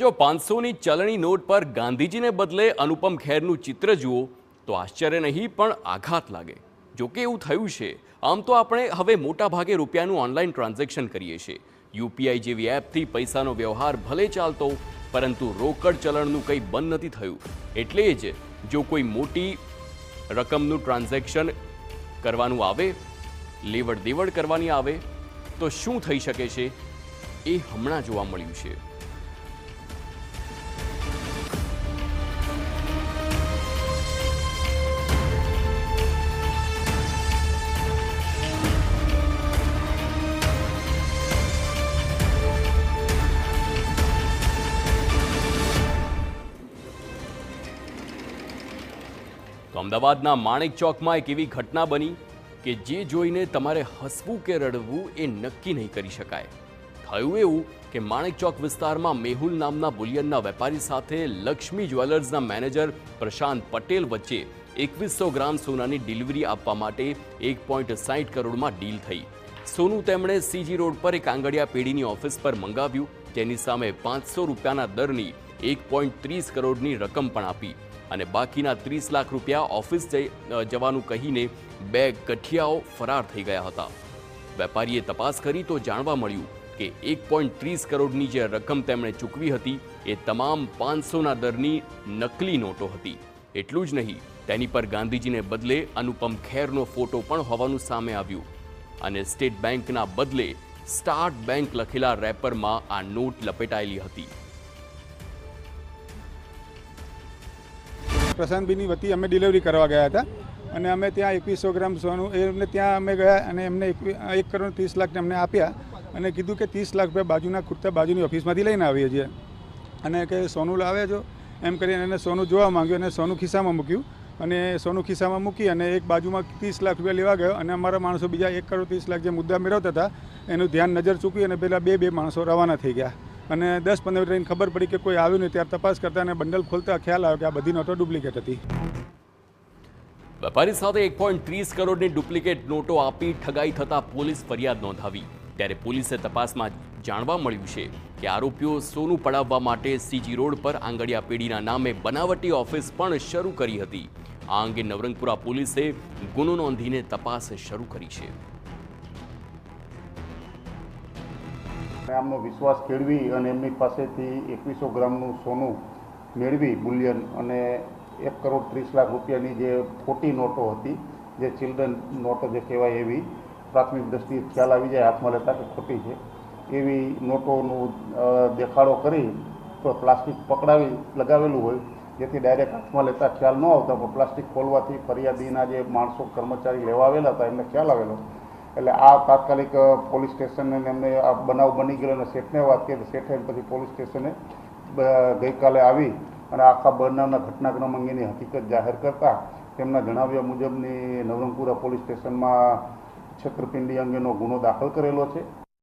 જો પાંચસોની ચલણી નોટ પર ગાંધીજીને બદલે અનુપમ ખેરનું ચિત્ર જુઓ, તો આશ્ચર્ય નહીં, પણ આઘાત લાગે. જોકે એવું થયું છે. આમ તો આપણે હવે મોટા ભાગે રૂપિયાનું ઓનલાઈન ટ્રાન્ઝેક્શન કરીએ છીએ. યુપીઆઈ જેવી એપથી પૈસાનો વ્યવહાર ભલે ચાલતો, પરંતુ રોકડ ચલણનું કંઈ બંધ નથી થયું. એટલે જ જો કોઈ મોટી રકમનું ટ્રાન્ઝેક્શન કરવાનું આવે લેવડ દેવડ કરવાની આવે, તો શું થઈ શકે છે? એ હમણાં જોવા મળ્યું છે. તો અમદાવાદના માણેક ચોકમાં એક એવી ઘટના બની કે જે જોઈને તમારે હસવું કે રડવું એ નક્કી નહીં કરી શકાય. થયું એવું કે માણેક ચોક વિસ્તારમાં મેહુલ નામના બુલિયનના વેપારી સાથે લક્ષ્મી જ્વેલર્સના મેનેજર પ્રશાંત પટેલ વચ્ચે એકવીસો ગ્રામ સોનાની ડિલિવરી આપવા માટે એક પોઈન્ટ સાહીઠ કરોડમાં ડીલ થઈ. સોનું તેમણે સીજી રોડ પર એક આંગડિયા પેઢીની ઓફિસ પર મંગાવ્યું. તેની સામે પાંચસો રૂપિયાના દરની એક પોઈન્ટ ત્રીસ કરોડની રકમ પણ આપી. અને બાકીના ત્રીસ લાખ રૂપિયા ઓફિસ જવાનું કહીને બે ગઠિયાઓ ફરાર થઈ ગયા હતા. વેપારીએ તપાસ કરી તો જાણવા મળ્યું કે એક પોઈન્ટ ત્રીસ કરોડની જે રકમ તેમણે ચૂકવી હતી, એ તમામ પાંચસોના દરની નકલી નોટો હતી. એટલું જ નહીં, તેની પર ગાંધીજીને બદલે અનુપમ ખેરનો ફોટો પણ હોવાનું સામે આવ્યું. અને સ્ટેટ બેંકના બદલે સ્ટાર્ટ બેંક લખેલા રેપરમાં આ નોટ લપેટાયેલી હતી. પ્રશાંતભાઈની વતી અમે ડિલિવરી કરવા ગયા હતા. અને અમે ત્યાં એકવીસો ગ્રામ સોનું એમને ત્યાં અમે ગયા અને એમને એક કરોડ ત્રીસ લાખ અમને આપ્યા અને કીધું કે ત્રીસ લાખ રૂપિયા બાજુના ખૂટતા બાજુની ઓફિસમાંથી લઈને આવીએ છીએ. અને કે સોનું લાવે છો? એમ કરીને એને સોનું જોવા માંગ્યું અને સોનું ખિસ્સામાં મૂક્યું. અને સોનું ખિસ્સામાં મૂકી અને એક બાજુમાં ત્રીસ લાખ રૂપિયા લેવા ગયો અને અમારા માણસો બીજા એક કરોડ ત્રીસ લાખ જે મુદ્દા મેળવતા હતા, એનું ધ્યાન નજર ચૂકી અને પેલા બે બે માણસો રવાના થઈ ગયા. અને દસ પંદર મિનિટ ખબર પડી કે કોઈ આવ્યું નહીં, ત્યારે તપાસ કરતા અને બંડલ ખોલતા ખ્યાલ આવ્યો કે આ બધી નોટો ડુપ્લિકેટ હતી. વેપારી સાથે એક પોઈન્ટ ત્રીસ કરોડની ડુપ્લિકેટ નોટો આપી ઠગાઈ થતાં પોલીસ ફરિયાદ નોંધાવી. ત્યારે પોલીસે તપાસમાં જાણવા મળ્યું છે કે આરોપીઓ સોનું પડાવવા માટે સીજી રોડ પર આંગળિયા પેઢીના નામે બનાવટી ઓફિસ પણ શરૂ કરી હતી. આ અંગે નવરંગપુરા પોલીસે ગુનો નોંધીને તપાસ શરૂ કરી છે. આમનો વિશ્વાસ કેળવી અને એમની પાસેથી એકવીસો ગ્રામનું સોનું મેળવી બુલિયન અને એક કરોડ ત્રીસ લાખ રૂપિયાની જે ખોટી નોટો હતી, જે ચિલ્ડ્રન નોટો જે કહેવાય એવી, પ્રાથમિક દ્રષ્ટિએ ખ્યાલ આવી જાય, હાથમાં લેતા કે ખોટી છે. એવી નોટોનું દેખાડો કરી તો પ્લાસ્ટિક પકડાવી, લગાવેલું હોય, જેથી ડાયરેક્ટ હાથમાં લેતા ખ્યાલ ન આવતા, પણ પ્લાસ્ટિક ખોલવાથી ફરિયાદીના જે માણસો, કર્મચારી લેવા આવેલા હતા, એમને ખ્યાલ આવેલો. એટલે આ તાત્કાલિક પોલીસ સ્ટેશનને એમને આ બનાવ બની ગયેલો અને શેઠને વાત કરી, શેઠે પછી પોલીસ સ્ટેશને ગઈકાલે આવી અને આખા બનાવના ઘટનાક્રમ અંગેની હકીકત જાહેર કરતા તેમના જણાવ્યા મુજબની નવરંગપુરા પોલીસ સ્ટેશનમાં છત્રપિંડી અંગેનો ગુનો દાખલ કરેલો છે.